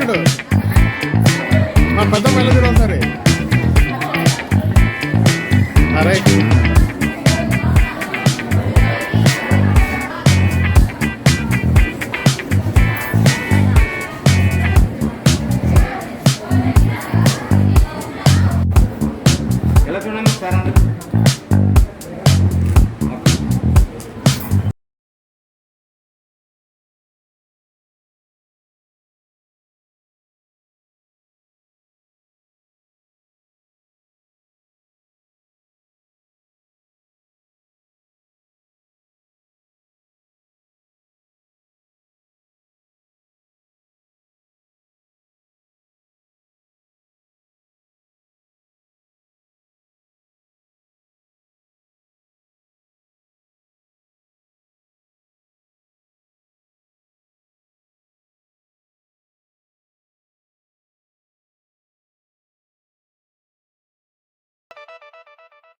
ఇలా మా పెద్ద పిల్లలు చూడు ఒకసారి రైట్ え?